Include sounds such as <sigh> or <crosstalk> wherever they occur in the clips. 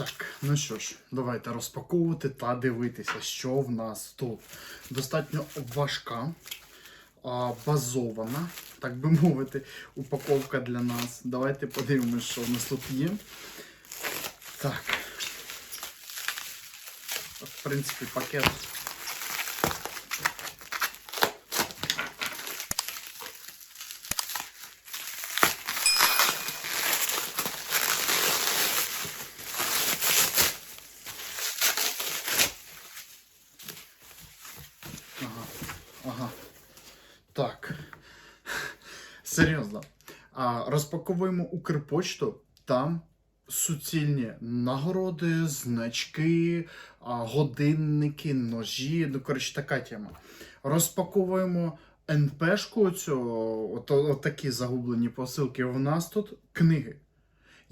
Так, ну що ж, давайте розпаковувати та дивитися, що в нас тут. Достатньо важка, базована, так би <laughs> мовити, упаковка для нас. Давайте подивимось, що в нас тут є. Так. В принципі, пакет. Серйозно. Розпаковуємо Укрпочту. Там суцільні нагороди, значки, годинники, ножі. Ну, коротше, така тема. Розпаковуємо НПшку от, от такі загублені посилки. В нас тут книги.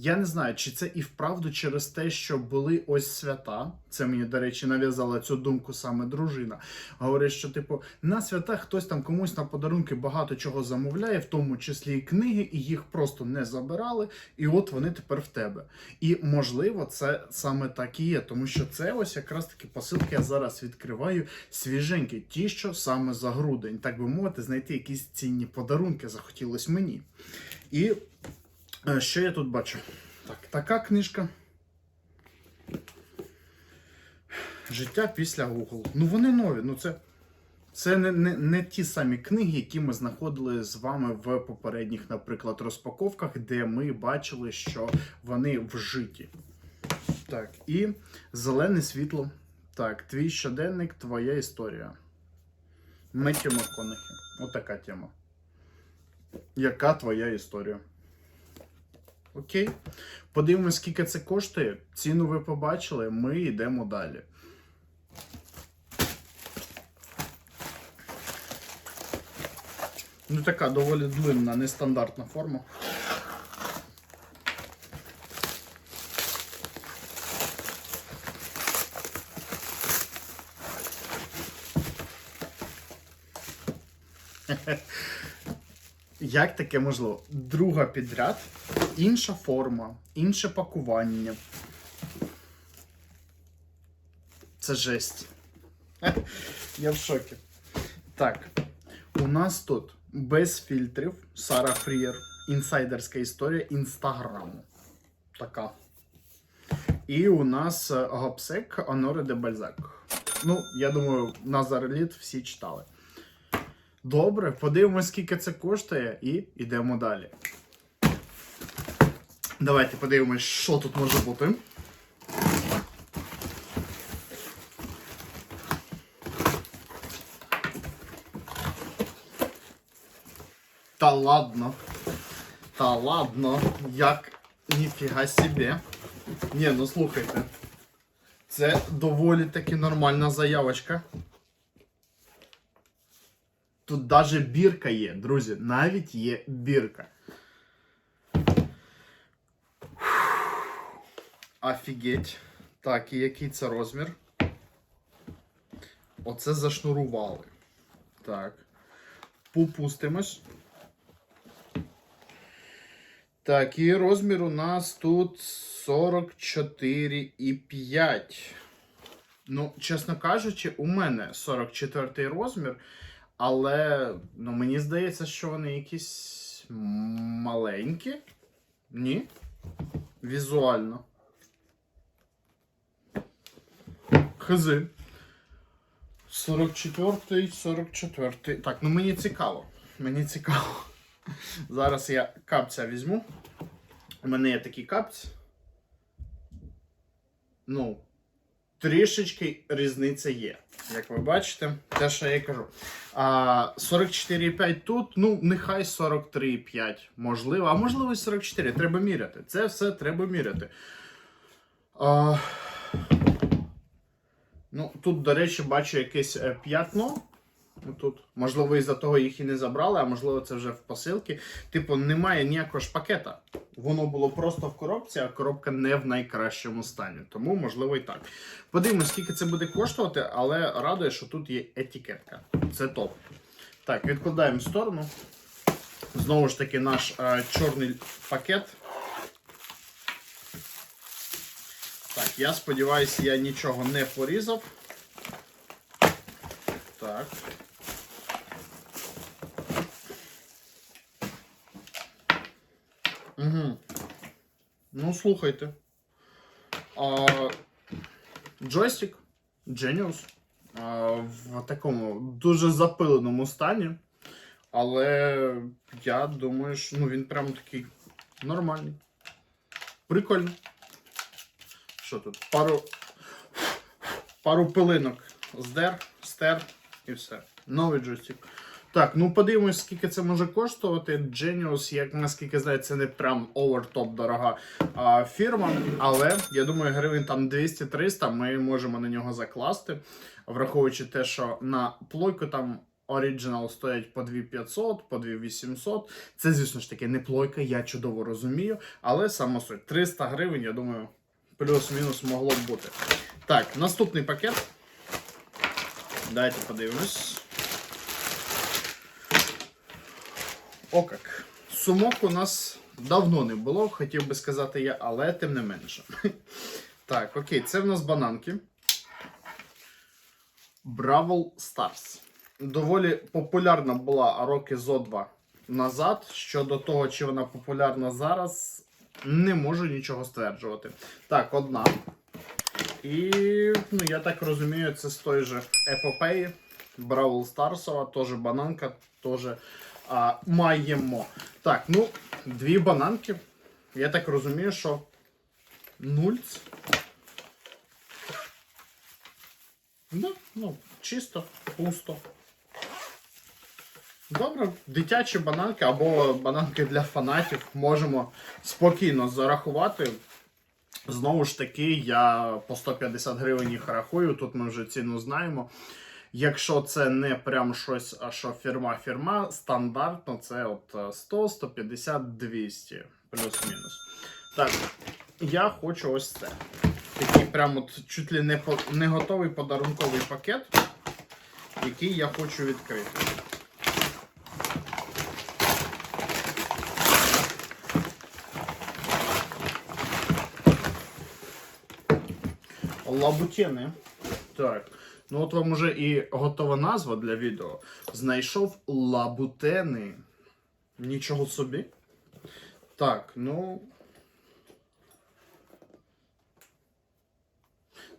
Я не знаю, чи це і вправду через те, що були ось свята. Це мені, до речі, нав'язала цю думку саме дружина. Говорить, що, типу, на свята хтось там комусь на подарунки багато чого замовляє, в тому числі і книги, і їх просто не забирали, і от вони тепер в тебе. І можливо, це саме так і є, тому що це ось якраз таки посилки я зараз відкриваю свіженькі, ті, що саме за грудень, так би мовити, знайти якісь цінні подарунки захотілось мені. І Що я тут бачу? Так, така книжка. Життя після Google. Ну вони нові. Ну це це не, не, не ті самі книги, які ми знаходили з вами в попередніх, наприклад, розпаковках, де ми бачили, що вони вжиті. Так, і зелене світло. Так, твій щоденник, твоя історія. Меттю МакКонахі. Отака тема. Яка твоя історія? Окей. Подивимось, скільки це коштує. Ціну ви побачили, ми йдемо далі. Ну, така доволі длинна, нестандартна форма. Як таке можливо? Друга підряд, інша форма, інше пакування. Це жесть. <laughs> Я в шокі. Так, у нас тут без фільтрів Сара Фрієр. Інсайдерська історія інстаграму. Така. І у нас е, Гопсек Аноре де Бальзак. Ну, я думаю, Назарліт всі читали. Добре, подивимось, скільки це коштує, і йдемо далі. Давайте подивимось, що тут може бути. Та ладно. Та ладно, як ніфіга собі. Ні, ну слухайте. Це доволі таки нормальна заявочка. Тут даже бірка є, друзі. Навіть є бірка. Офігеть. Так, і який це розмір? Оце зашнурували. Так. Попустимось. Так, і розмір у нас тут 44,5. Ну, чесно кажучи, у мене 44 розмір. Але ну, мені здається, що вони якісь маленькі. Ні. Візуально. Хзи. 44-й, 44-й. Так, ну мені цікаво. Мені цікаво. Зараз я капця візьму. У мене є такий капць. Ну, трішечки різниця є. Як ви бачите, те, що я і кажу. А 44,5 тут, ну, нехай 43,5. Можливо, а можливо і 44. Треба міряти. Це все треба міряти. А, ну, тут, до речі, бачу якесь е, п'ятно. Тут, можливо, із-за того їх і не забрали, а можливо, це вже в посилці. Типу, немає ніякого ж пакета. Воно було просто в коробці, а коробка не в найкращому стані. Тому, можливо, і так. Подивимось, скільки це буде коштувати, але радує, що тут є етикетка. Це топ. Так, відкладаємо в сторону. Знову ж таки, наш е, чорний пакет. Так, Я сподіваюся, я нічого не порізав. Так. Ну, слухайте. А, джойстик Genius а, в такому дуже запиленому стані. Але я думаю, що ну, він прям такий нормальний. Прикольно. Що тут? Пару. Пару пилинок. Здер, стер і все. Новий джойстик. Так, ну подивимось, скільки це може коштувати. Genius, як наскільки знаю, це не прям овертоп дорога а, фірма. Але я думаю, гривень там 200-300 ми можемо на нього закласти, враховуючи те, що на плойку там Original стоять по 2500, по 2800. Це, звісно ж таки, не плойка, я чудово розумію. Але само суть 300 гривень, я думаю, плюс-мінус могло б бути. Так, наступний пакет. Дайте подивимось. О как. Сумок у нас давно не було, хотів би сказати я, але тим не менше. <laughs> Так, окей, це в нас бананки. Бравл Stars. Доволі популярна була роки зо два назад. Щодо того, чи вона популярна зараз, не можу нічого стверджувати. Так, одна. І, ну, я так розумію, це з той же епопеї. Бравл Старсова, теж бананка, теж а, маємо. Так, ну, дві бананки. Я так розумію, що нульц. Ну, ну, чисто, пусто. Добре, дитячі бананки або бананки для фанатів можемо спокійно зарахувати. Знову ж таки, я по 150 гривень їх рахую, тут ми вже ціну знаємо. Якщо це не прям щось, а що фірма-фірма, стандартно це от 100, 150, 200, плюс-мінус. Так, я хочу ось це. Такий прям от чуть ли не, по, не готовий подарунковий пакет, який я хочу відкрити. Лабутіни. Так. Ну, от вам уже і готова назва для відео. Знайшов лабутени. Нічого собі. Так, ну.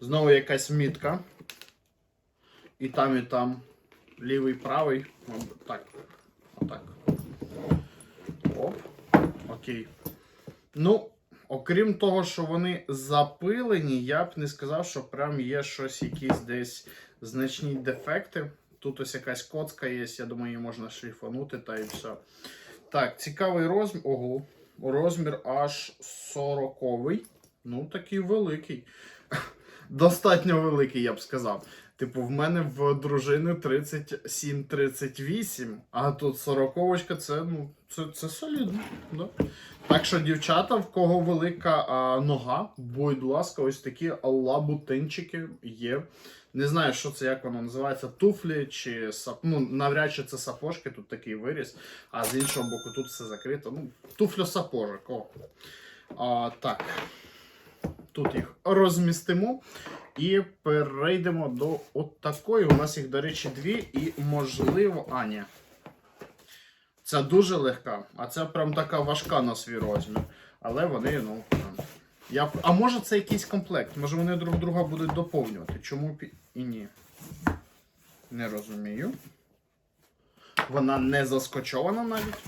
Знову якась мітка. І там, і там. Лівий, правий. Так. Отак. Оп. Окей. Ну, окрім того, що вони запилені, я б не сказав, що прям є щось, якісь десь значні дефекти. Тут ось якась коцка є, я думаю, її можна шліфанути та і все. Так, цікавий розмір. Ого. Розмір аж 40 Ну, такий великий. <laughs> Достатньо великий, я б сказав. Типу, в мене в дружини 37-38, а тут 40 це, ну, це, це солідно. Да? Так що, дівчата, в кого велика а, нога, будь ласка, ось такі лабутинчики є. Не знаю, що це, як воно називається, туфлі чи сап... ну, навряд чи це сапожки, тут такий виріс, а з іншого боку тут все закрито. Ну, туфля сапожок. О. А, так. Тут їх розмістимо. І перейдемо до от такої. У нас їх, до речі, дві, і можливо. А, ні. Це дуже легка, а це прям така важка на свій розмір. Але вони, ну. Я... А може це якийсь комплект? Може вони друг друга будуть доповнювати? Чому і ні? Не розумію. Вона не заскочована навіть.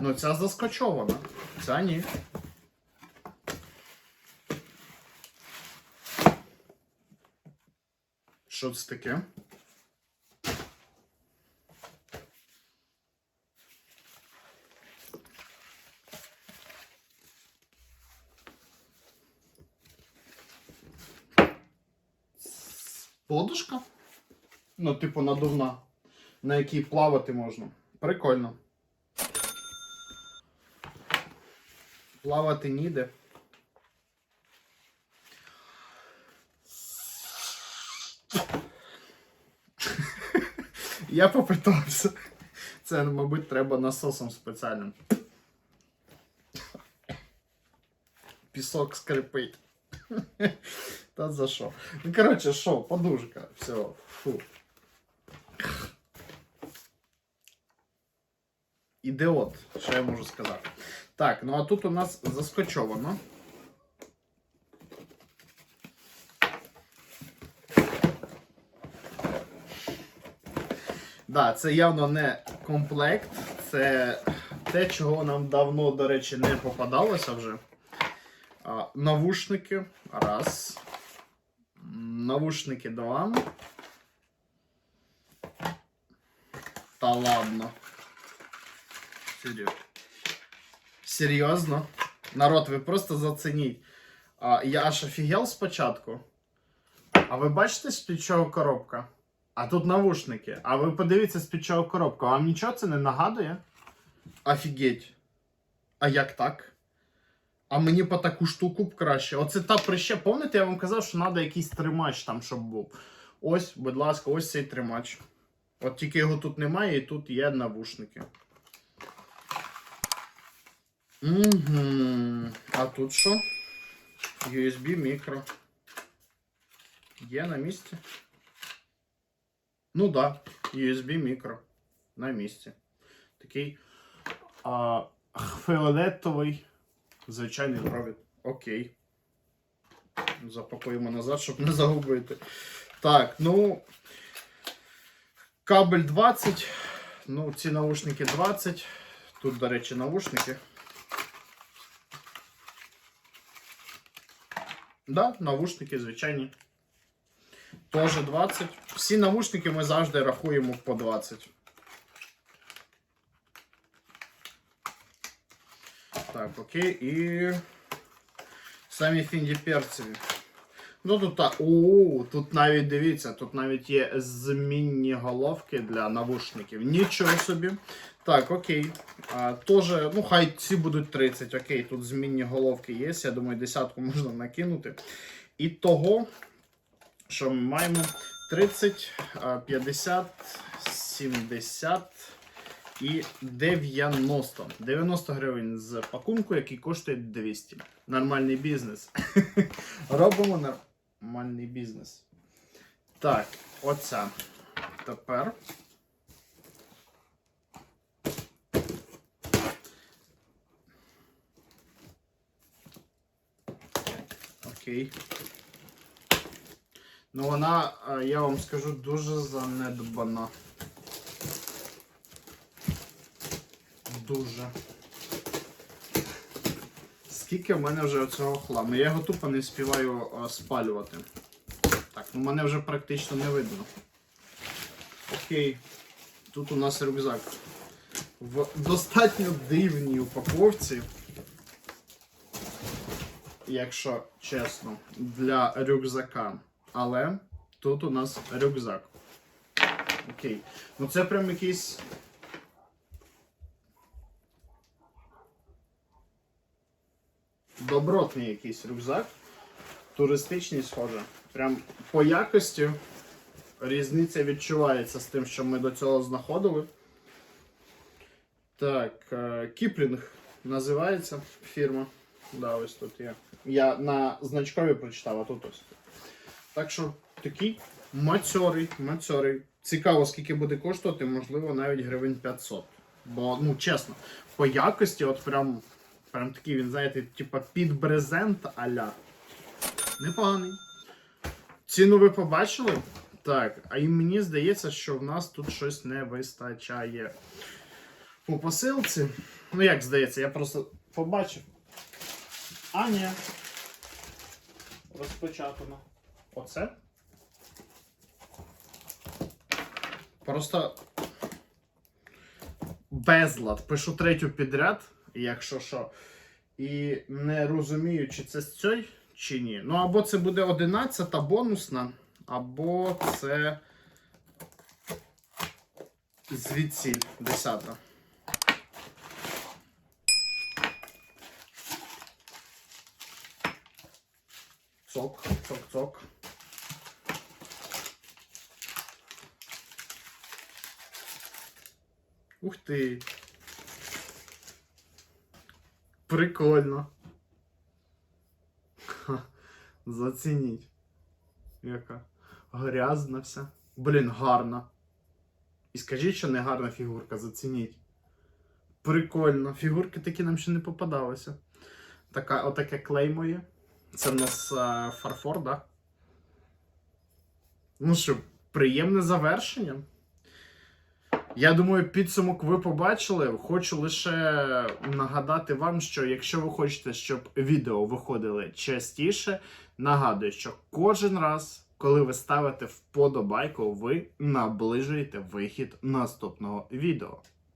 Ну, ця заскочована. Ця ні. Що це таке? Подушка? Ну, типу, надувна, на якій плавати можна. Прикольно. Плавати ніде. Я попитався. Це, мабуть, треба насосом спеціальним. Пісок скрипить. Та за що? Ну, коротше, що, подушка. Все. Фу. Ідеот, що я можу сказати. Так, ну а тут у нас заскочовано. Да, це явно не комплект, це те, чого нам давно, до речі, не попадалося вже. А, навушники. Раз. Навушники два. Та ладно. Серйозно. Серйозно? Народ, ви просто зацініть. Я аж офігел спочатку. А ви бачите, з-під чого коробка? А тут навушники. А ви подивіться з-під чого коробка. Вам нічого це не нагадує? Офігеть. А як так? А мені по таку штуку б краще. Оце та прище. Пам'ятаєте, я вам казав, що треба якийсь тримач там, щоб був. Ось, будь ласка, ось цей тримач. От тільки його тут немає, і тут є навушники. Угу. А тут що? USB мікро. Є на місці? Ну да, USB мікро. На місці. Такий а, фіолетовий звичайний провід. Окей. Запакуємо назад, щоб не загубити. Так, ну. Кабель 20. Ну, ці наушники 20. Тут, до речі, наушники. Да, навушники звичайні. Тоже 20. Всі навушники ми завжди рахуємо по 20. Так, окей. І самі фінді перцеві. Ну тут так. О, тут навіть дивіться, тут навіть є змінні головки для навушників. Нічого собі. Так, окей. А, Тоже, ну хай ці будуть 30. Окей, тут змінні головки є. Я думаю, десятку <laughs> можна накинути. І того, що ми маємо 30, 50, 70 і 90. 90 гривень з пакунку, який коштує 200. Нормальний бізнес. <laughs> Робимо нормальний бізнес. Так, оця. Тепер. Окей. Ну вона, е, я вам скажу, дуже занедбана. Дуже. Скільки в мене вже цього хламу? Я його тупо не співаю е, спалювати. Так, ну мене вже практично не видно. Окей. Тут у нас рюкзак. В достатньо дивній упаковці. Якщо чесно, для рюкзака. Але тут у нас рюкзак. Окей. Ну це прям якийсь. Добротний якийсь рюкзак. Туристичний, схоже. Прям по якості різниця відчувається з тим, що ми до цього знаходили. Так, е, Кіплінг називається фірма. Да, ось тут є. Я на значкові прочитав, а тут ось. Так що такий мацьорий, мацьорий. Цікаво, скільки буде коштувати, можливо, навіть гривень 500. Бо, ну, чесно, по якості, от прям, прям такий він, знаєте, типа під брезент аля. Непоганий. Ціну ви побачили? Так, а і мені здається, що в нас тут щось не вистачає. По посилці. Ну, як здається, я просто побачив. А, ні. Розпечатано. Оце. Просто безлад. Пишу третю підряд, якщо що. І не розумію, чи це з цієї, чи ні. Ну, або це буде 11 бонусна, або це звідсіль 10. Цок, цок, цок. Ух ти. Прикольно. Ха. Зацініть. Яка? Грязна вся. Блін, гарна. І скажіть, що не гарна фігурка, зацініть. Прикольно. Фігурки такі нам ще не попадалися. Така, отаке клеймо є. Це в нас е, фарфор, да? Ну що, приємне завершення. Я думаю, підсумок ви побачили. Хочу лише нагадати вам, що якщо ви хочете, щоб відео виходили частіше, нагадую, що кожен раз, коли ви ставите вподобайку, ви наближуєте вихід наступного відео.